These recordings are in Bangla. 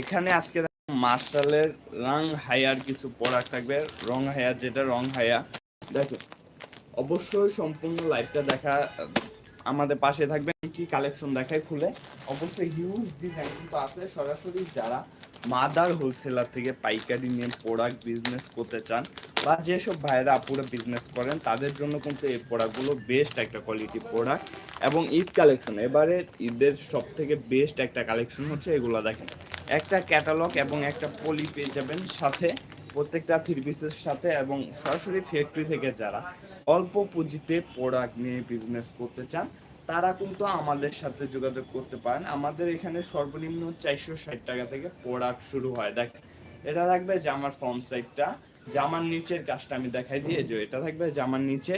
এখানে আজকে মার্শালের রং হায়ার কিছু প্রোডাক্ট থাকবে। রং হায়ার যেটা রং হায়া দেখো, অবশ্যই সম্পূর্ণ লাইভটা দেখা, আমাদের পাশে থাকবে কি কালেকশন দেখায় খুলে? অবশ্যই হিউজ ডিজাইন কিন্তু আছে। সরাসরি যারা মাদার হোলসেলার থেকে পাইকারি নিয়ে প্রোডাক্ট বিজনেস করতে চান বা যেসব ভাইয়েরা আপুরা বিজনেস করেন, তাদের জন্য কিন্তু এই প্রোডাক্টগুলো বেস্ট একটা কোয়ালিটি প্রোডাক্ট এবং ঈদ কালেকশন এবারে ঈদের সব থেকে বেস্ট একটা কালেকশন হচ্ছে এগুলো দেখেন। একটা ক্যাটালগ এবং একটা পলি পেয়ে যাবেন সাথে প্রত্যেকটা থ্রি পিসের সাথে এবং সরাসরি ফ্যাক্টরি থেকে যারা অল্প পুঁজিতে প্রোডাক্ট নিয়ে বিজনেস করতে চান তারা কিন্তু আমাদের সাথে যোগাযোগ করতে পারেন। আমাদের এখানে সর্বনিম্ন চারশো ষাট টাকা থেকে প্রোডাক্ট শুরু হয়। দেখ, এটা থাকবে জামার ফর্ম সাইডটা। জামার নিচের কাজটা আমি দেখাই দিয়ে যে এটা থাকবে জামার নিচে।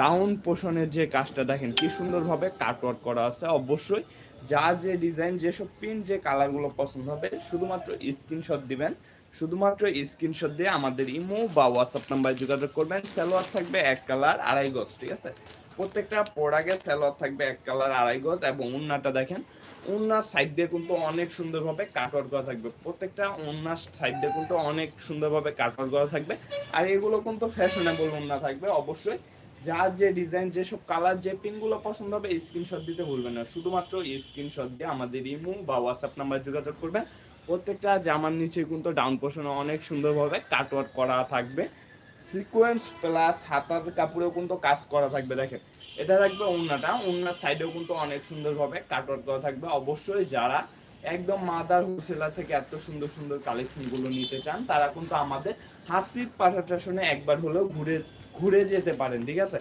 ডাউন পোষণের যে কাজটা দেখেন, কি সুন্দরভাবে কাটওয়ার্ক করা আছে। অবশ্যই যা যে ডিজাইন, যেসব পিন যে কালারগুলো পছন্দ হবে, শুধুমাত্র স্ক্রিনশট দিবেন। শুধুমাত্র স্ক্রিনশট দিয়ে আমাদের ইমো বা হোয়াটসঅ্যাপ নাম্বারে যোগাযোগ করবেন। সালোয়ার থাকবে এক কালার, আড়াই গজ, ঠিক আছে? প্রত্যেকটা প্রোডাক্টের সালোয়ার থাকবে এক কালার আড়াই গজ এবং উন্নাটা দেখেন, উন্নার সাইড দিয়ে কিন্তু অনেক সুন্দরভাবে কাটওয়ার্ক করা থাকবে। প্রত্যেকটা উন্নার সাইড দিয়ে কিন্তু অনেক সুন্দরভাবে কাটওয়ার্ক করা থাকবে। আর এগুলো কিন্তু ফ্যাশনেবল উন্না থাকবে অবশ্যই। যার যে ডিজাইন যেসব কালার যে পিনগুলো পছন্দ হবে স্ক্রিনশট দিতে ভুলবেন না। শুধুমাত্র স্ক্রিনশট দিয়ে আমাদের ইমো বা হোয়াটসঅ্যাপ নাম্বারে যোগাযোগ করবেন। প্রত্যেকটা জামার নিচে কিন্তু ডাউন পোর্শনে অনেক সুন্দরভাবে কাটওয়ার্ক করা থাকবে। সিকোয়েন্স প্লাস হাতার কাপড়েও কিন্তু কাজ করা থাকবে, দেখেন। এটা থাকবে ওন্নাটা ওন্নার সাইডেও কিন্তু অনেক সুন্দরভাবে কাটওয়ার্ক করা থাকবে। অবশ্যই যারা একদম মাদার হোলসেলার থেকে এত সুন্দর সুন্দর কালেকশনগুলো নিতে চান, তারা কিন্তু আমাদের হাসির পাঠাশনে একবার হলেও ঘুরে ঘুরে যেতে পারেন, ঠিক আছে?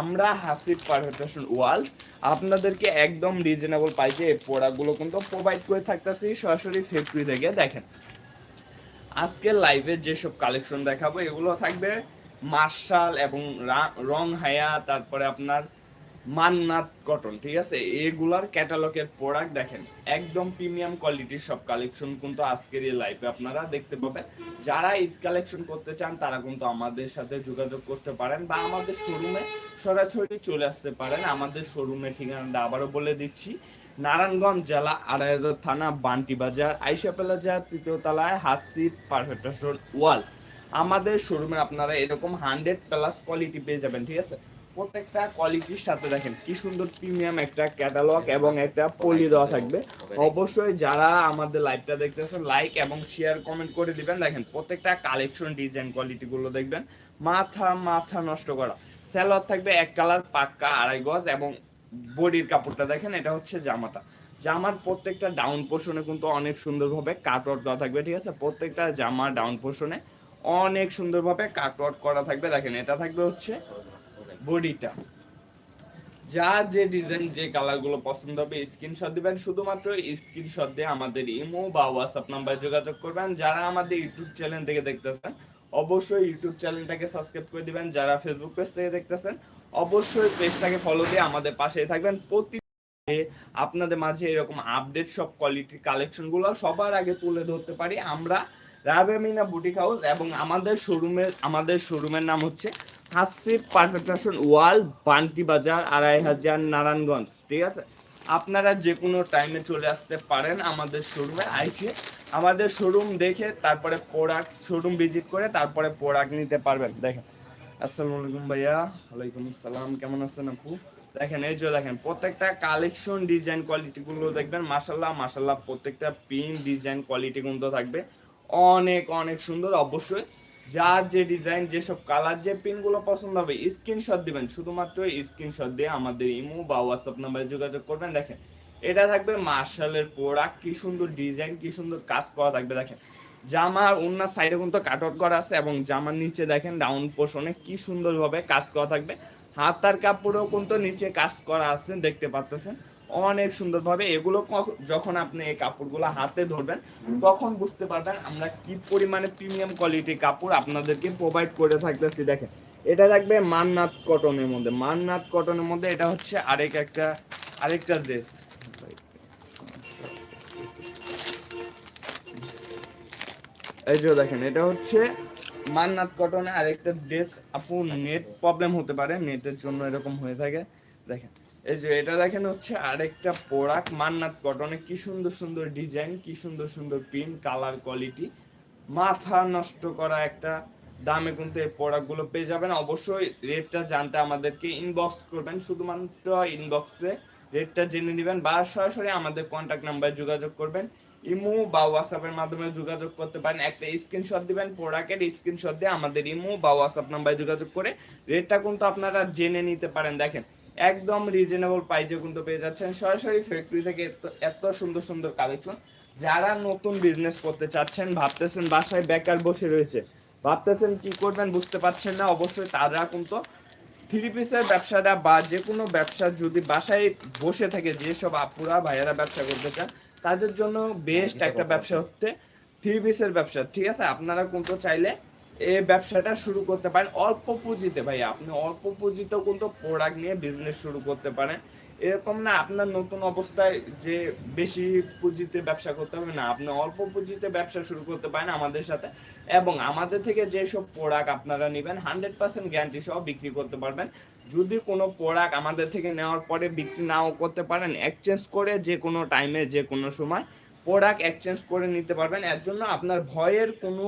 আমরা হাসির পারফেকশন ওয়ার্ল্ড আপনাদেরকে একদম রিজনেবল প্রাইসে এই প্রোডাক্টগুলো কিন্তু প্রোভাইড করে থাকতেছি সরাসরি ফ্যাক্টরি থেকে, দেখেন। আজকের লাইভে যেসব কালেকশন দেখাবো, এগুলো থাকবে মার্শাল এবং রং হায়া, তারপরে আপনার মান্নাত কটন ঠিক আছে? এগুলার ক্যাটালগের প্রোডাক্ট দেখেন, একদম প্রিমিয়াম কোয়ালিটির সব কালেকশন কিন্তু আজকের এই লাইভে আপনারা দেখতে পাবেন। যারা ঈদ কালেকশন করতে চান, তারা কিন্তু আমাদের সাথে যোগাযোগ করতে পারেন বা আমাদের শোরুমে সরাসরি চলে আসতে পারেন। আমাদের শোরুমে ঠিকানাটা আবারও বলে দিচ্ছি। নারায়ণগঞ্জ জেলা আড়াইহাজার থানা বান্টি বাজার, আইসা প্লাজা, তৃতীয় তলায় হাসির পারফেকশন ওয়াল। আমাদের শোরুমে আপনারা এরকম হান্ড্রেড প্লাস কোয়ালিটি পেয়ে যাবেন, ঠিক আছে? প্রত্যেকটা কোয়ালিটির সাথে দেখেন কি সুন্দর প্রিমিয়াম একটা ক্যাটালগ এবং একটা পলি দেওয়া থাকবে। অবশ্যই যারা আমাদের লাইভটা দেখতেছেন লাইক এবং শেয়ার কমেন্ট করে দিবেন। দেখেন, প্রত্যেকটা কালেকশন ডিজাইন কোয়ালিটি গুলো দেখবেন। মাথা মাথা নষ্ট করা। স্যালোয়ার থাকবে এক কালার পাক্কা আড়াই গজ এবং বডির কাপড়টা দেখেন, এটা হচ্ছে জামাটা। জামার প্রত্যেকটা ডাউন পোর্শনে কিন্তু অনেক সুন্দরভাবে কাটওয়ার্ক দেওয়া থাকবে, ঠিক আছে? প্রত্যেকটা জামা ডাউন পোর্শনে অনেক সুন্দরভাবে কাটওয়ার্ক করা থাকবে। দেখেন, এটা থাকবে হচ্ছে বডিটা। যা যে ডিজাইন যে কালারগুলো পছন্দ হবে স্ক্রিনশট দিবেন। শুধুমাত্র স্ক্রিনশট দিয়ে আমাদের ইমো বা হোয়াটসঅ্যাপ নাম্বারে যোগাযোগ করবেন। যারা আমাদের ইউটিউব চ্যানেল থেকে দেখতেছেন, অবশ্যই ইউটিউব চ্যানেলটাকে সাবস্ক্রাইব করে দিবেন। যারা ফেসবুক পেজ থেকে দেখতেছেন অবশ্যই পেজটাকে ফলো দিয়ে আমাদের পাশে থাকবেন। প্রতি আপনাদের মাঝে এরকম আপডেট সব কোয়ালিটি কালেকশনগুলো সবার আগে তুলে ধরতে পারি। আমরা রাবেমিনা বুটিক হাউস এবং আমাদের শোরুমের আমাদের শোরুমের নাম হচ্ছে হাসির পারফেকশন ওয়াল, বান্টি বাজার, আড়াই হাজার, নারায়ণগঞ্জ, ঠিক আছে? আপনারা যে কোনো টাইমে চলে আসতে পারেন আমাদের শোরুমে আইসে আমাদের শোরুম দেখে তারপরে প্রোডাক্ট শোরুম ভিজিট করে তারপরে প্রোডাক্ট নিতে পারবেন। দেখেন আসসালামু আলাইকুম ভাইয়া। ওয়ালাইকুম আসসালাম। কেমন আছেন আপু? দেখেন, এই যে দেখেন, প্রত্যেকটা কালেকশন ডিজাইন কোয়ালিটিগুলো দেখবেন মাসাল্লাহ মাসাল্লাহ প্রত্যেকটা পিন ডিজাইন কোয়ালিটি কিন্তু থাকবে। অনেক অনেক সুন্দর, অবশ্যই। যার যে ডিজাইন যেসব কালার যে পিনগুলো পছন্দ হবে স্ক্রিনশট দিবেন। শুধুমাত্র স্ক্রিনশট দিয়ে আমাদের ইমো বা হোয়াটসঅ্যাপ নাম্বারে যোগাযোগ করবেন। দেখেন, এটা থাকবে মার্শালের প্রোডাক্ট কি সুন্দর ডিজাইন কি সুন্দর কাজ করা থাকবে। দেখেন জামার অন্য সাইডে কিন্তু কাটআউট করা আছে এবং জামার নিচে দেখেন ডাউন পোর্শনে কি সুন্দরভাবে কাজ করা থাকবে। হাতার কাপড়েও কিন্তু নিচে কাজ করা আছে দেখতে পাচ্ছেন অনেক সুন্দরভাবে এগুলো যখন আপনি এই কাপড়গুলো হাতে ধরবেন তখন বুঝতে পারবেন আমরা কি পরিমাণে প্রিমিয়াম কোয়ালিটির কাপড় আপনাদেরকে প্রোভাইড করে থাকতেছি। দেখেন এটা থাকবে মান্নাত কটনের মধ্যে। মান্নাত কটনের মধ্যে এটা হচ্ছে আরেক একটা আরেকটা ড্রেস এই যে দেখেন, এটা হচ্ছে মান্নাত কটনে আরেকটা ড্রেস আপু নেট প্রবলেম হতে পারে নেটের জন্য এরকম হয়ে থাকে। দেখেন, এই যে এটা দেখেন হচ্ছে আরেকটা প্রোডাক্ট মান্নাত কটনে। কি সুন্দর সুন্দর ডিজাইন কি সুন্দর সুন্দর প্রিন্ট কালার কোয়ালিটি মাথা নষ্ট করা একটা দামে কিন্তু এই প্রোডাক্টগুলো পেয়ে যাবেন। অবশ্যই রেটটা জানতে আমাদেরকে ইনবক্স করবেন। শুধুমাত্র ইনবক্সে রেটটা জেনে নেবেন বা সরাসরি আমাদের কন্ট্যাক্ট নাম্বারে যোগাযোগ করবেন। ইমো বা হোয়াটসঅ্যাপের মাধ্যমে যোগাযোগ করতে পারেন। একটা স্ক্রিনশট দিবেন প্রোডাক্টের স্ক্রিনশট দিয়ে আমাদের ইমো বা হোয়াটসঅ্যাপ নাম্বারে যোগাযোগ করে রেটটা কিন্তু আপনারা জেনে নিতে পারেন। দেখেন, একদম রিজনেবল প্রাইসে কিন্তু পেয়ে যাচ্ছেন। সরাসরি ফ্যাক্টরি থেকে এত সুন্দর সুন্দর কালেকশন যারা নতুন বিজনেস করতে চাচ্ছেন, ভাবতেছেন বাসায় বেকার বসে রয়েছে, ভাবতেছেন কি করবেন বুঝতে পারছেন না, অবশ্যই তারা কিন্তু থ্রি পিসের ব্যবসাটা বা যে কোনো ব্যবসা যদি বাসায় বসে থাকে, যেসব আপুরা, ভাইয়ারা ব্যবসা করতে চান তাদের জন্য বেস্ট একটা ব্যবসা হচ্ছে। থ্রি পিসের ব্যবসা ঠিক আছে? আপনারা কিন্তু চাইলে এই ব্যবসাটা শুরু করতে পারেন। অল্প পুঁজিতে ভাই আপনি অল্প পুঁজিতেও কিন্তু প্রোডাক্ট নিয়ে বিজনেস শুরু করতে পারেন। এরকম না আপনার নতুন অবস্থায় যে বেশি পুঁজিতে ব্যবসা করতে হবে না আপনি অল্প পুঁজিতে ব্যবসা শুরু করতে পারেন আমাদের সাথে। এবং আমাদের থেকে যেসব প্রোডাক্ট আপনারা নেবেন হান্ড্রেড পার্সেন্ট গ্যারান্টি সহ বিক্রি করতে পারবেন। যদি কোনো প্রোডাক্ট আমাদের থেকে নেওয়ার পরে বিক্রি নাও করতে পারেন এক্সচেঞ্জ করে যে কোনো টাইমে যে কোনো সময় প্রোডাক্ট এক্সচেঞ্জ করে নিতে পারবেন। এর জন্য আপনার ভয়ের কোনো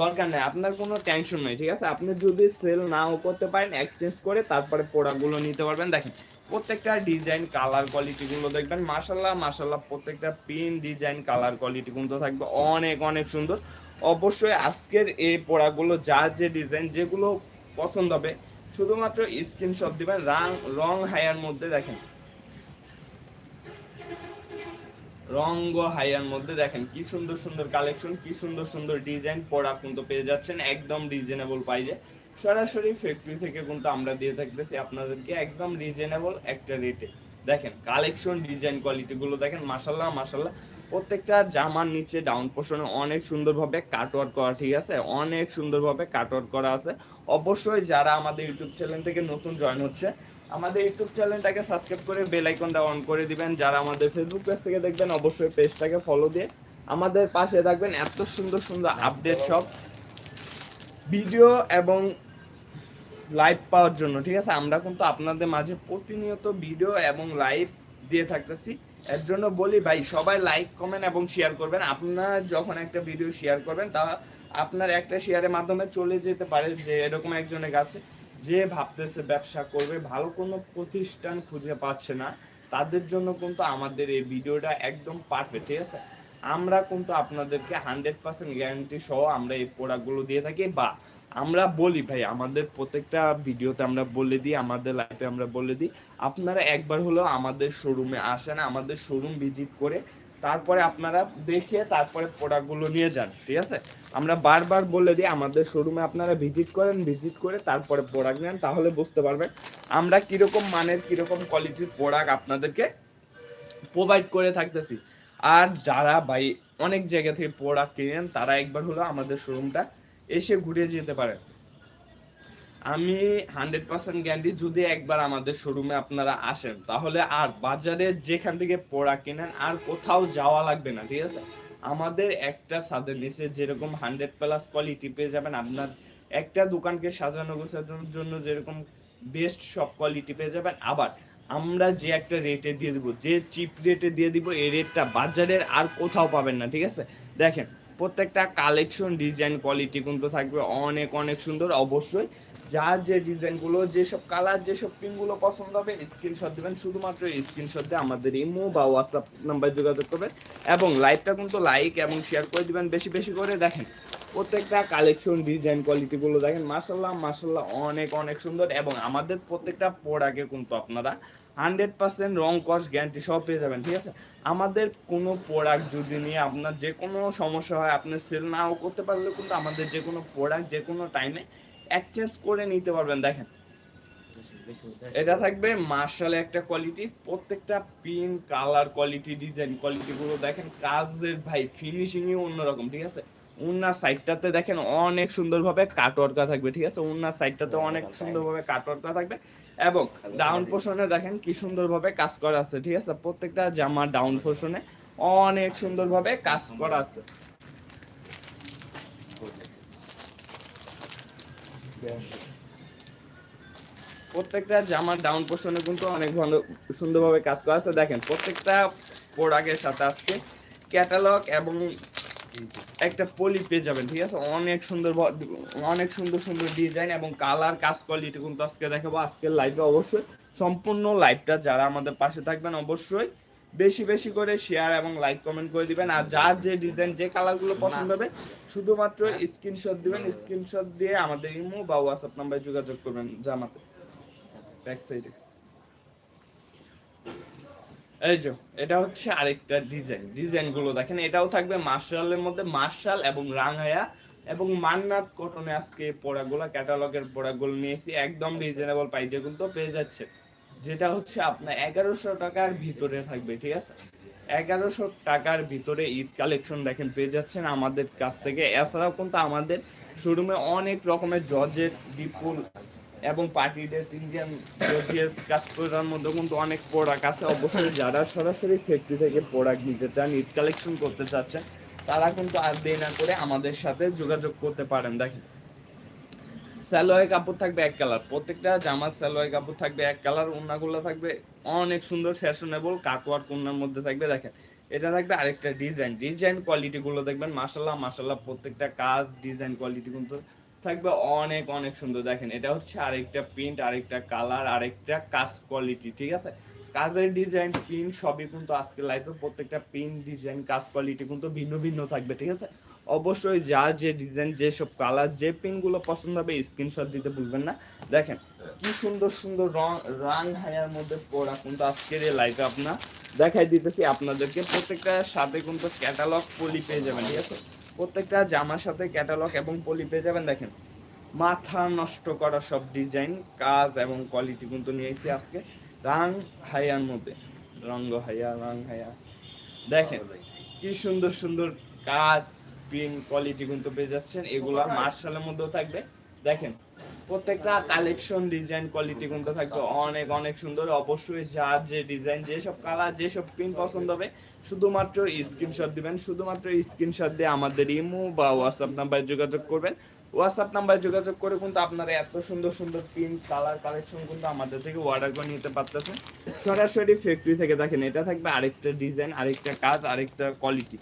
দরকার নেই, আপনার কোনো টেনশন নেই, ঠিক আছে? আপনি যদি সেল নাও করতে পারেন এক্সচেঞ্জ করে তারপরে প্রোডাক্টগুলো নিতে পারবেন। দেখেন, প্রত্যেকটা ডিজাইন কালার কোয়ালিটিগুলো দেখবেন। মাশাল্লাহ মাশাল্লাহ প্রত্যেকটা পিন ডিজাইন কালার কোয়ালিটি কিন্তু থাকবে। অনেক অনেক সুন্দর। অবশ্যই আজকের এই পোড়াগুলো যার যে ডিজাইন যেগুলো পছন্দ হবে শুধুমাত্র স্ক্রিনশট দিবেন, রং রং হাইয়ার মধ্যে দেখেন। রঙ্গ হাইয়ার মধ্যে দেখেন, কি সুন্দর সুন্দর কালেকশন কি সুন্দর সুন্দর ডিজাইন প্রোডাক্ট কিন্তু পেয়ে যাচ্ছেন, একদম রিজনেবল প্রাইজে সরাসরি ফ্যাক্টরি থেকে কিন্তু আমরা দিয়ে থাকতেছি আপনাদেরকে একদম রিজনেবল একটা রেটে দেখেন কালেকশন ডিজাইন কোয়ালিটি গুলো দেখেন মাসাল্লাহ মাসাল্লাহ প্রত্যেকটা জামার নিচে ডাউন পোর্শনে অনেক সুন্দরভাবে কাটওয়ার্ক করা, ঠিক আছে? অনেক সুন্দরভাবে কাটওয়ার্ক করা আছে। অবশ্যই যারা আমাদের ইউটিউব চ্যানেল থেকে নতুন জয়েন হচ্ছে, আমাদের ইউটিউব চ্যানেলটাকে সাবস্ক্রাইব করে বেল আইকনটা অন করে দিবেন। যারা আমাদের ফেসবুক পেজ থেকে দেখবেন, অবশ্যই পেজটাকে ফলো দিয়ে আমাদের পাশে থাকবেন। এত সুন্দর সুন্দর আপডেট সব ভিডিও এবং লাইভ পাওয়ার জন্য, ঠিক আছে? আমরা কিন্তু আপনাদের মাঝে প্রতিনিয়ত ভিডিও এবং লাইভ দিয়ে থাকতেছি। এর জন্য বলি ভাই, সবাই লাইক কমেন্ট এবং শেয়ার করবেন। আপনার যখন একটা ভিডিও শেয়ার করবেন, তা আপনার একটা শেয়ারের মাধ্যমে চলে যেতে পারে যে এরকম একজনের কাছে যে ভাবতেছে ব্যবসা করবে, ভালো কোনো প্রতিষ্ঠান খুঁজে পাচ্ছে না। তাদের জন্য কিন্তু আমাদের এই ভিডিওটা একদম পারফেক্ট ঠিক আছে? আমরা কিন্তু আপনাদেরকে হান্ড্রেড পার্সেন্ট গ্যারান্টি সহ আমরা এই প্রোডাক্টগুলো দিয়ে থাকি বা আমরা বলি, ভাই, আমাদের প্রত্যেকটা ভিডিওতে আমরা বলে দিই, আমাদের লাইফে আমরা বলে দিই, আপনারা একবার হলেও আমাদের শোরুমে আসেন, আমাদের শোরুম ভিজিট করে তারপরে আপনারা দেখে তারপরে প্রোডাক্টগুলো নিয়ে যান, ঠিক আছে? আমরা বারবার বলে দিই, আমাদের শোরুমে আপনারা ভিজিট করেন ভিজিট করে তারপরে প্রোডাক্ট নেন, তাহলে বুঝতে পারবেন আমরা কীরকম মানের, কীরকম কোয়ালিটির প্রোডাক্ট আপনাদেরকে প্রোভাইড করে থাকতেছি। আর যারা, ভাই, অনেক জায়গা থেকে প্রোডাক্ট কিনেন, তারা একবার হলো আমাদের শোরুমটা এসে ঘুরে যেতে পারেন। আমি হান্ড্রেড পার্সেন্ট গ্যারান্টি যদি একবার আমাদের শোরুমে আপনারা আসেন, তাহলে আর বাজারে যেখান থেকে প্রোডাক্ট কেনেন আর কোথাও যাওয়া লাগবে না, ঠিক আছে? আমাদের একটা সাদের নিচে যেরকম হান্ড্রেড প্লাস কোয়ালিটি পেয়ে যাবেন, আপনার একটা দোকানকে সাজানো গোছানোর জন্য যেরকম বেস্ট সব কোয়ালিটি পেয়ে যাবেন। আবার আমরা যে একটা রেটে দিয়ে দিব, যে চিপ রেটে দিয়ে দিব, এই রেটটা বাজারের আর কোথাও পাবেন না, ঠিক আছে? দেখেন প্রত্যেকটা কালেকশন ডিজাইন কোয়ালিটি কিন্তু থাকবে অনেক অনেক সুন্দর। অবশ্যই যার যে ডিজাইনগুলো যেসব কালার যেসব পিনগুলো পছন্দ হবে স্ক্রিনশট দেবেন। শুধুমাত্র স্ক্রিনশট দিয়ে আমাদের ইমো বা হোয়াটসঅ্যাপ নাম্বার যোগাযোগ করবেন এবং লাইভটা কিন্তু লাইক এবং শেয়ার করে দিবেন বেশি বেশি করে। দেখেন, প্রত্যেকটা কালেকশন ডিজাইন কোয়ালিটিগুলো দেখেন। মাসাল্লাহ মাসাল্লাহ অনেক অনেক সুন্দর এবং আমাদের প্রত্যেকটা প্রোডাক্টে কিন্তু আপনারা হান্ড্রেড পার্সেন্ট রং কস্ট গ্যারান্টি সব পেয়ে যাবেন ঠিক আছে? আমাদের কোনো প্রোডাক্ট যদি নিয়ে আপনার যে কোনো সমস্যা হয় আপনি সেল নাও করতে পারলে কিন্তু আমাদের যে কোনো প্রোডাক্ট যে কোনো টাইমে এক্সচেঞ্জ করে নিতে পারবেন দেখেন। এটা থাকবে মার্শাল একটা কোয়ালিটি প্রত্যেকটা পিন কালার কোয়ালিটি ডিজাইন কোয়ালিটিগুলো দেখেন কাজের ভাই ফিনিশিংই অন্যরকম ঠিক আছে? উন্নার সাইডটাতে দেখেন অনেক সুন্দরভাবে কাটওয়ার্কা থাকবে ঠিক আছে? উন্নার সাইডটাতে অনেক সুন্দরভাবে কাটওয়ার্কা থাকবে। এবং ডাউন পোর্শনে দেখেন কি সুন্দরভাবে কাজ করা আছে, ঠিক আছে? প্রত্যেকটা জামা ডাউন পোর্শনে অনেক সুন্দরভাবে কাজ করা আছে। প্রত্যেকটা জামার ডাউন পোর্শনে কিন্তু অনেক ভালো, সুন্দরভাবে কাজ করা আছে। দেখেন, প্রত্যেকটা প্রোডাক্টের সাথে আজকে ক্যাটালগ এবং একটা পলি পেয়ে যাবেন ঠিক আছে? অনেক সুন্দর অনেক সুন্দর সুন্দর ডিজাইন এবং কালার কাজ কোয়ালিটি কিন্তু আজকে দেখাবো। আজকের লাইভে অবশ্যই সম্পূর্ণ লাইভটা যারা আমাদের পাশে থাকবেন অবশ্যই বেশি বেশি করে শেয়ার এবং লাইক কমেন্ট করে দিবেন। আর যার যে ডিজাইন যে কালারগুলো পছন্দ হবে শুধুমাত্র স্ক্রিনশট দিবেন। স্ক্রিনশট দিয়ে আমাদের ইমো বা হোয়াটসঅ্যাপ নাম্বারে যোগাযোগ করবেন জামাতে। ব্যাক সাইডে এই যে এটা হচ্ছে আরেকটা ডিজাইন ডিজাইনগুলো দেখেন এটাও থাকবে মার্শালের মধ্যে মার্শাল এবং রাঙায়া এবং মান্নাত কটনে আজকে পড়াগুলো ক্যাটালগের পড়াগুলো নিয়েছি একদম রিজনেবল প্রাইসে কিন্তু পেয়ে যাচ্ছে। যেটা হচ্ছে আপনার এগারোশো টাকার ভিতরে থাকবে ঠিক আছে? এগারোশো টাকার ভিতরে ঈদ কালেকশন দেখেন পেয়ে যাচ্ছেন আমাদের কাছ থেকে। এছাড়াও কিন্তু আমাদের শোরুমে অনেক রকমের জর্জেট বিপুল এবং পার্টি ড্রেস ইন্ডিয়ান কাজ করার মধ্যে কিন্তু অনেক প্রোডাক্ট আছে। অবশ্যই যারা সরাসরি ফ্যাক্টরি থেকে প্রোডাক্ট নিতে চান ঈদ কালেকশন করতে চাচ্ছেন, তারা কিন্তু আর দেরি না করে আমাদের সাথে যোগাযোগ করতে পারেন। দেখেন, সালোয়ার কাপড় থাকবে এক কালার প্রত্যেকটা জামার সালোয়ার কাপড় থাকবে এক কালার ওন্নাগুলো থাকবে অনেক সুন্দর ফ্যাশনেবল কাটওয়ার্ক ওন্নার মধ্যে থাকবে। দেখেন, এটা থাকবে আরেকটা ডিজাইন ডিজাইন কোয়ালিটি গুলো দেখবেন মাশাল্লাহ মাশাল্লাহ প্রত্যেকটা কাজ ডিজাইন কোয়ালিটি কিন্তু থাকবে অনেক অনেক সুন্দর। দেখেন, এটা হচ্ছে আরেকটা প্রিন্ট আরেকটা কালার আরেকটা কাজ কোয়ালিটি ঠিক আছে? কাজের ডিজাইন প্রিন্ট সবই কিন্তু আজকে লাইফে প্রত্যেকটা প্রিন্ট ডিজাইন কাজ কোয়ালিটি কিন্তু ভিন্ন ভিন্ন থাকবে, ঠিক আছে? অবশ্যই যা যে ডিজাইন যেসব কালার যে পিনগুলো পছন্দ হবে স্ক্রিনশট দিতে ভুলবেন না। দেখেন, কি সুন্দর সুন্দর রং রাং হায়ার মধ্যে পড়া কিন্তু আজকের এই লাইভে আপনার দেখাই দিতেছি। আপনাদেরকে প্রত্যেকটা সাথে কিন্তু ক্যাটালগ পলি পেয়ে যাবেন, ঠিক আছে? প্রত্যেকটা জামার সাথে ক্যাটালগ এবং পলি পেয়ে যাবেন দেখেন। মাথা নষ্ট করা সব ডিজাইন কাজ এবং কোয়ালিটি কিন্তু নিয়েছি আজকে। রাং হাইয়ার মধ্যে। রঙ্গ হাইয়া রং হাইয়া। দেখেন কি সুন্দর সুন্দর কাজ প্রিন্ট কোয়ালিটি কিন্তু পেয়ে যাচ্ছেন। এগুলা মার্শালের মধ্যেও থাকবে। দেখেন প্রত্যেকটা কালেকশন ডিজাইন কোয়ালিটি কিন্তু থাকবে? অনেক অনেক সুন্দর। অবশ্যই যার যে ডিজাইন যেসব কালার যেসব প্রিন্ট পছন্দ হবে, শুধুমাত্র স্ক্রিনশট দিবেন। শুধুমাত্র স্ক্রিনশট দিয়ে আমাদের ইমো বা হোয়াটসঅ্যাপ নাম্বারে যোগাযোগ করবেন। হোয়াটসঅ্যাপ নাম্বারে যোগাযোগ করে কিন্তু আপনারা এত সুন্দর সুন্দর প্রিন্ট কালার কালেকশন কিন্তু আমাদের থেকে অর্ডার করে নিতে পারতেছেন। সরাসরি ফ্যাক্টরি থেকে দেখেন, এটা থাকবে আরেকটা ডিজাইন আরেকটা কাজ, আরেকটা কোয়ালিটি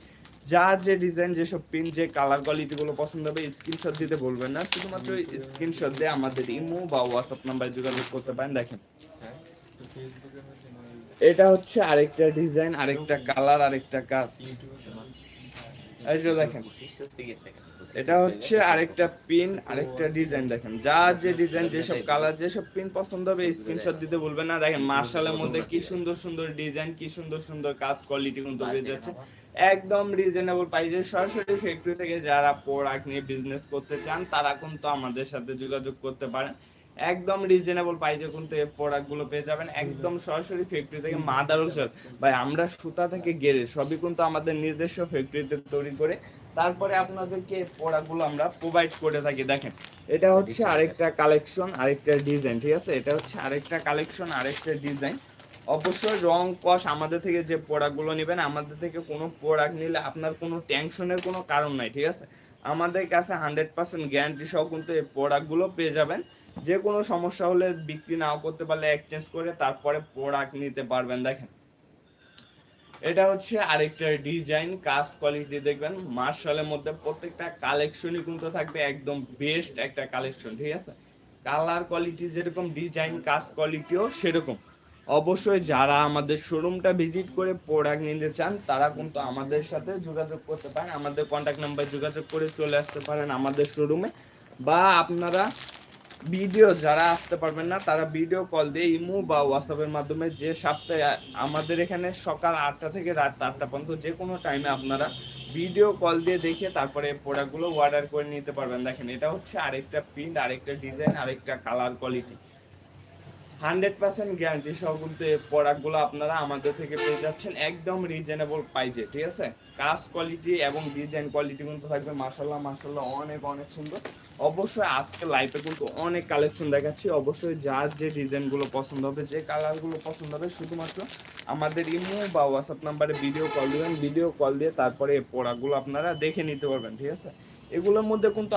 যার যে ডিজাইন যেসব প্রিন্ট যে কালার কোয়ালিটি গুলো পছন্দ হবে স্ক্রিনশট দিতে বলবেন না। শুধুমাত্র স্ক্রিনশট দিয়ে আমাদের ইমো বা হোয়াটসঅ্যাপ নাম্বারে যোগাযোগ করতে পারেন, দেখেন। এটা হচ্ছে আরেকটা ডিজাইন আরেকটা কালার আরেকটা কাজ। এই যে দেখেন, এটা হচ্ছে আরেকটা পিন আরেকটা ডিজাইন দেখেন। যার যে ডিজাইন যেসব কালার যেসব পিন পছন্দ হবে স্ক্রিনশট দিতে বলবেন না। দেখেন, মার্শালের মধ্যে কি সুন্দর সুন্দর ডিজাইন কি সুন্দর সুন্দর কাজ কোয়ালিটি কিন্তু পেয়ে যাচ্ছে। একদম রিজনেবল প্রাইসে সরাসরি ফ্যাক্টরি থেকে যারা প্রোডাক্ট নিয়ে বিজনেস করতে চান, তারা কিন্তু আমাদের সাথে যোগাযোগ করতে পারেন। একদম রিজনেবল প্রাইসে কিন্তু এই প্রোডাক্টগুলো পেয়ে যাবেন। একদম সরাসরি ফ্যাক্টরি থেকে মাদার ভাই, আমরা সুতা থেকে গেড়ে সবই কিন্তু আমাদের নিজস্ব ফ্যাক্টরিতে তৈরি করে, তারপরে আপনাদেরকে প্রোডাক্টগুলো আমরা প্রোভাইড করে থাকি। দেখেন, এটা হচ্ছে আরেকটা কালেকশন আরেকটা ডিজাইন ঠিক আছে? এটা হচ্ছে আরেকটা কালেকশন আরেকটা ডিজাইন অবশ্যই রং কস আমাদের থেকে যে প্রোডাক্টগুলো নেবেন, আমাদের থেকে কোনো প্রোডাক্ট নিলে আপনার কোনো টেনশনের কোনো কারণ নাই, ঠিক আছে? আমাদের কাছে হান্ড্রেড পার্সেন্ট গ্যারান্টি সহ কিন্তু এই প্রোডাক্টগুলো পেয়ে যাবেন। যে কোনো সমস্যা হলে বিক্রি নাও করতে পারলে এক্সচেঞ্জ করে তারপরে প্রোডাক্ট নিতে পারবেন, দেখেন। এটা হচ্ছে আরেকটা ডিজাইন, কাজ কোয়ালিটি দেখবেন। মার্শালের মধ্যে প্রত্যেকটা কালেকশনই কিন্তু থাকবে একদম বেস্ট একটা কালেকশন, ঠিক আছে? কালার কোয়ালিটি যেরকম, ডিজাইন, কাজ কোয়ালিটিও সেরকম। অবশ্যই যারা আমাদের শোরুমটা ভিজিট করে প্রোডাক্ট নিতে চান, তারা কিন্তু আমাদের সাথে যোগাযোগ করতে পারেন। আমাদের কন্ট্যাক্ট নাম্বার যোগাযোগ করে চলে আসতে পারেন আমাদের শোরুমে বা আপনারা ভিডিও যারা আসতে পারবেন না, তারা ভিডিও কল দিয়ে ইমো বা হোয়াটসঅ্যাপের মাধ্যমে যে সপ্তাহে আমাদের এখানে সকাল আটটা থেকে রাত আটটা পর্যন্ত যে কোনো টাইমে আপনারা ভিডিও কল দিয়ে দেখে তারপরে প্রোডাক্টগুলো অর্ডার করে নিতে পারবেন। দেখেন, এটা হচ্ছে আরেকটা প্রিন্ট আরেকটা ডিজাইন আরেকটা colour quality hundred percent guarantee সহ কিন্তু এই প্রোডাক্টগুলো আপনারা আমাদের থেকে পেয়ে যাচ্ছেন একদম রিজনেবল প্রাইজে ঠিক আছে? কাজ কোয়ালিটি এবং ডিজাইন কোয়ালিটি কিন্তু থাকবে মাসাল্লাহ মাসাল্লাহ অনেক অনেক সুন্দর। অবশ্যই আজকে লাইফে কিন্তু অনেক কালেকশন দেখাচ্ছি। অবশ্যই যার যে ডিজাইনগুলো পছন্দ হবে, যে কালারগুলো পছন্দ হবে, শুধুমাত্র আমাদের ইমো বা হোয়াটসঅ্যাপ নাম্বারে ভিডিও কল দেবেন। ভিডিও কল দিয়ে তারপরে এই প্রোডাক্টগুলো আপনারা দেখে নিতে পারবেন, ঠিক আছে? এগুলোর মধ্যে কিন্তু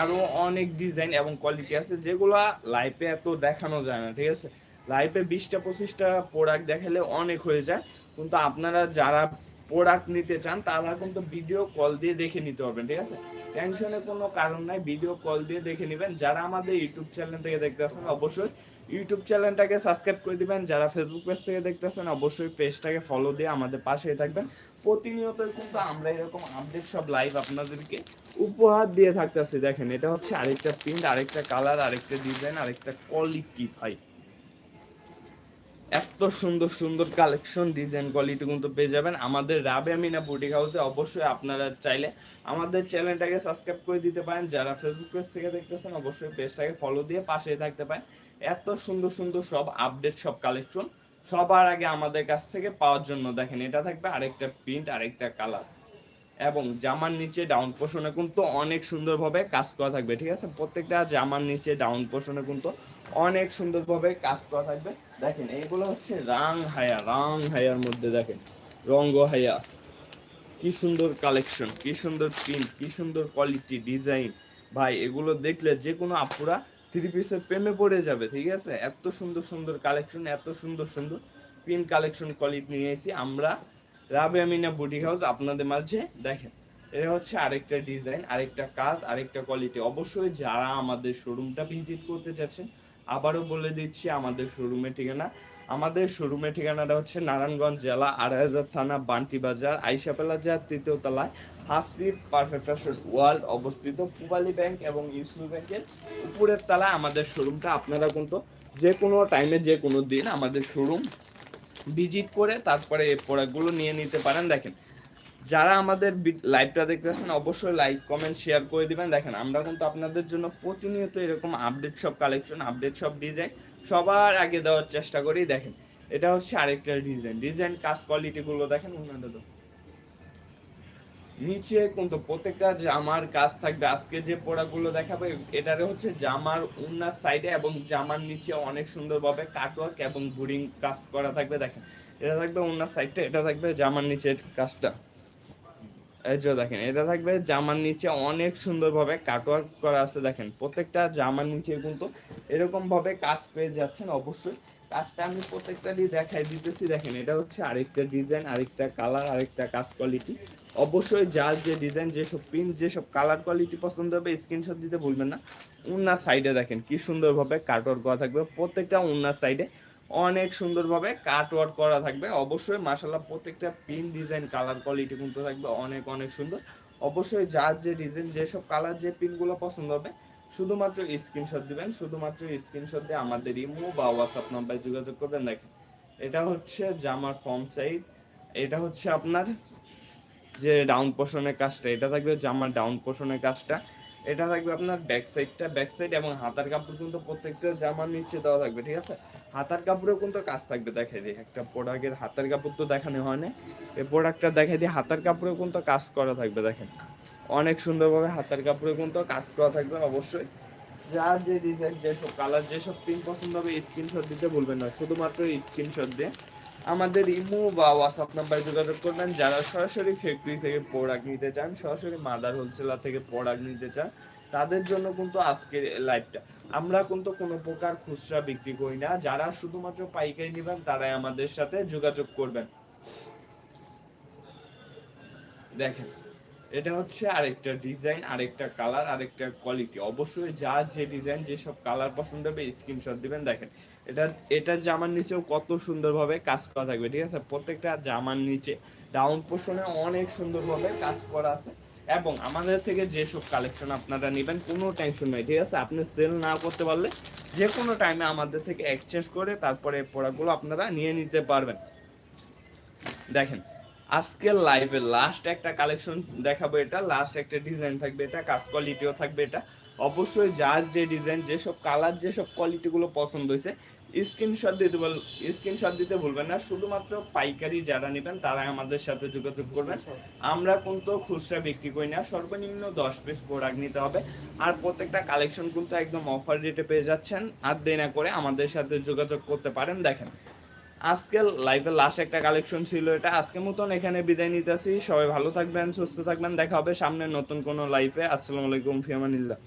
আরও অনেক ডিজাইন এবং কোয়ালিটি আছে, যেগুলো লাইভে এত দেখানো যায় না, ঠিক আছে? লাইফে বিশটা, পঁচিশটা প্রোডাক্ট দেখালে অনেক হয়ে যায়, কিন্তু আপনারা যারা প্রোডাক্ট নিতে চান, তারা কিন্তু ভিডিও কল দিয়ে দেখে নিতে পারবেন, ঠিক আছে? টেনশনের কোনো কারণ নাই ভিডিও কল দিয়ে দেখে নেবেন। যারা আমাদের ইউটিউব চ্যানেল থেকে দেখতে দেখতেছেন, অবশ্যই ইউটিউব চ্যানেলটাকে সাবস্ক্রাইব করে দিবেন। যারা ফেসবুক পেজ থেকে দেখতে দেখতেছেন, অবশ্যই পেজটাকে ফলো দিয়ে আমাদের পাশেই থাকবেন। প্রতিনিয়ত কিন্তু আমরা এরকম আপডেট সব লাইভ আপনাদেরকে উপহার দিয়ে থাকতেছি, দেখেন, এটা হচ্ছে আরেকটা প্রিন্ট আরেকটা কালার আরেকটা ডিজাইন আরেকটা কোয়ালিটি ভাই। এত সুন্দর সুন্দর কালেকশন ডিজাইন কোয়ালিটি কিন্তু পেয়ে যাবেন। আমাদের রাবে আমিনা বুটিক হাউসে অবশ্যই আপনারা চাইলে আমাদের চ্যানেলটাকে সাবস্ক্রাইব করে দিতে পারেন। যারা ফেসবুক পেজ থেকে দেখতেছেন, অবশ্যই পেজটাকে ফলো দিয়ে পাশেই থাকতে পারেন। এত সুন্দর সুন্দর সব আপডেট সব কালেকশন সবার আগে আমাদের কাছ থেকে পাওয়ার জন্য দেখেন, এটা থাকবে আরেকটা প্রিন্ট আরেকটা কালার এবং জামার নিচে ডাউন পোর্শনে কিন্তু অনেক সুন্দরভাবে কাজ করা থাকবে, ঠিক আছে? প্রত্যেকটা জামার নিচে ডাউন পোর্শনে কিন্তু অনেক সুন্দরভাবে কাজ করা থাকবে। দেখেন এইগুলো হচ্ছে রাং হায়া, রাং হায়ার মধ্যে দেখেন, রঙ্গ হায়া। কি সুন্দর কালেকশন কি সুন্দর প্রিন্ট কি সুন্দর কোয়ালিটি ডিজাইন ভাই, এগুলো দেখলে যে কোনো আপুরা থ্রি পিসের প্রেমে পড়ে যাবে, ঠিক আছে? এত সুন্দর সুন্দর কালেকশন এত সুন্দর সুন্দর পিন কালেকশন কোয়ালিটি নিয়ে এসেছি। আমরা রাবে আমিনা বুটিক হাউস আপনাদের মাঝে দেখেন, এটা হচ্ছে আরেকটা ডিজাইন আরেকটা কাজ, আরেকটা কোয়ালিটি অবশ্যই যারা আমাদের শোরুমটা ভিজিট করতে চাচ্ছেন, আবারও বলে দিচ্ছি, আমাদের শোরুমের ঠিকানা আমাদের শোরুমের ঠিকানাটা হচ্ছে নারায়ণগঞ্জ জেলা আড়াইহাজার থানা বান্টি বাজার আইসা প্লাজার তৃতীয় তলায় হাসিব পারফেক্ট ফ্যাশন ওয়ার্ল্ড অবস্থিত পুবালি ব্যাংক এবং ইউসু ব্যাংকের উপরের তলায় আমাদের শোরুমটা। আপনারা কিন্তু যে কোনো টাইমে যে কোনো দিন আমাদের শোরুম ভিজিট করে তারপরে এই প্রোডাক্টগুলো নিয়ে নিতে পারেন। দেখেন যারা আমাদের লাইভটা দেখতেছেন অবশ্যই লাইক কমেন্ট শেয়ার করে দিবেন। দেখেন, আমরা কিন্তু আপনাদের জন্য প্রতিনিয়ত এরকম আপডেট সব কালেকশন আপডেট সব ডিজাইন সবার আগে দেওয়ার চেষ্টা করি। দেখেন, এটা হচ্ছে আরেকটা ডিজাইন ডিজাইন কাজ কোয়ালিটিগুলো দেখেন উন্নত নিচে কিন্তু প্রত্যেকটা জামার কাজ থাকবে। আজকে যে প্রোডাক্টগুলো দেখাবে, এটারে হচ্ছে জামার উন্নার সাইডে এবং জামার নিচে অনেক সুন্দরভাবে কাটওয়ার্ক এবং বুরিং কাজ করা থাকবে। দেখেন, এটা থাকবে উন্নার সাইডটা এটা থাকবে জামার নিচের কাজটা। এই যে দেখেন, এটা থাকবে জামার নিচে অনেক সুন্দরভাবে কাটওয়ার্ক করা আছে দেখেন। প্রত্যেকটা জামার নিচে কিন্তু এরকম ভাবে কাজ পেয়ে যাচ্ছেন অবশ্যই। কাজটা আমি প্রত্যেকটারই দেখাই দিতেছি। দেখেন, এটা হচ্ছে আরেকটা ডিজাইন আরেকটা কালার আরেকটা কাজ কোয়ালিটি অবশ্যই যার যে ডিজাইন যেসব প্রিন্ট যেসব কালার কোয়ালিটি পছন্দ হবে স্ক্রিনশট দিতে ভুলবেন না। উন্নার সাইডে দেখেন, কি সুন্দরভাবে কাটওয়ার্ক করা থাকবে। প্রত্যেকটা উন্নার সাইডে অনেক সুন্দরভাবে কাটওয়ার্ক করা থাকবে। অবশ্যই মাসাল্লাহ প্রত্যেকটা প্রিন্ট ডিজাইন কালার কোয়ালিটি কিন্তু থাকবে অনেক অনেক সুন্দর। অবশ্যই যার যে ডিজাইন যেসব কালার যে প্রিন্টগুলো পছন্দ হবে, শুধুমাত্র স্ক্রিনশট দিবেন, শুধুমাত্র স্ক্রিনশট দিয়ে আমাদের ইমো বা হোয়াটসঅ্যাপ নাম্বারে যোগাযোগ করবেন। দেখেন, এটা হচ্ছে জামার ফর্ম সাইড এটা হচ্ছে আপনার যে ডাউন পোর্শনের কাজটা, এটা থাকবে জামার ডাউন পোর্শনের কাজটা, এটা থাকবে আপনার ব্যাক সাইডটা ব্যাক সাইড এবং হাতার কাপড় কিন্তু প্রত্যেকটা জামার নিচে দেওয়া থাকবে, ঠিক আছে? হাতার কাপড়েও কিন্তু কাজ থাকবে, দেখাই দিই। একটা প্রোডাক্টের হাতার কাপড় তো দেখানো হয় না। এই প্রোডাক্টটা দেখাই দিই, হাতার কাপড়েও কিন্তু কাজ করা থাকবে, দেখেন। অনেক সুন্দরভাবে হাতার কাপড়ে কিন্তু কাজ করা থাকবে, অবশ্যই। যার যে ডিজাইন যেসব কালার যেসব প্রিন্ট পছন্দ হবে স্ক্রিনশট দিতে বলবেন না। শুধুমাত্র স্ক্রিনশট দিয়ে আমাদের ইমো বা হোয়াটসঅ্যাপ নাম্বারে যোগাযোগ করবেন। যারা সরাসরি ফ্যাক্টরি থেকে প্রোডাক্ট নিতে চান, সরাসরি মাদার হোলসেলার থেকে প্রোডাক্ট নিতে চান তাদের জন্য কিন্তু আজকের লাইভটা আমরা কিন্তু কোনো প্রকার খুচরা বিক্রি করি না। যারা শুধুমাত্র পাইকারি নেবেন, তারাই আমাদের সাথে যোগাযোগ করবেন। দেখেন, এটা হচ্ছে আরেকটা ডিজাইন আরেকটা কালার আরেকটা কোয়ালিটি অবশ্যই যা যে ডিজাইন যেসব কালার পছন্দ হবে স্ক্রিনশট দিবেন। দেখেন, এটা এটা জামার নিচেও কত সুন্দরভাবে কাজ করা থাকবে, ঠিক আছে? প্রত্যেকটা জামার নিচে ডাউন পোর্শনে অনেক সুন্দরভাবে কাজ করা আছে। এবং আমাদের থেকে যেসব কালেকশন আপনারা নেবেন, কোনো টেনশন নেই, ঠিক আছে? আপনি সেল না করতে পারলে যে কোনো টাইমে আমাদের থেকে এক্সচেঞ্জ করে তারপরে প্রোডাক্টগুলো আপনারা নিয়ে নিতে পারবেন। দেখেন আজকের লাইভে লাস্ট একটা কালেকশন দেখাবো এটা লাস্ট একটা ডিজাইন থাকবে এটা, কাজ কোয়ালিটিও থাকবে এটা। অবশ্যই যার যে ডিজাইন যেসব কালার যেসব কোয়ালিটিগুলো পছন্দ হয়েছে স্ক্রিনশট দিতে বল, স্ক্রিনশট দিতে ভুলবেন না, শুধুমাত্র পাইকারি যারা নেবেন তারা আমাদের সাথে যোগাযোগ করবেন। আমরা কিন্তু খুচরা বিক্রি করি না, সর্বনিম্ন দশ পিস প্রোডাক্ট নিতে হবে। আর প্রত্যেকটা কালেকশন কিন্তু একদম অফার রেটে পেয়ে যাচ্ছেন, আর দেনা করে আমাদের সাথে যোগাযোগ করতে পারেন। দেখেন, আজকে লাইভে লাস্ট একটা কালেকশন ছিল এটা। আজকে মতন এখানে বিদায় নিতেছি। সবাই ভালো থাকবেন, সুস্থ থাকবেন। দেখা হবে সামনে নতুন কোনো লাইভে আসসালামু আলাইকুম, ফিয়ামানিল্লাহ।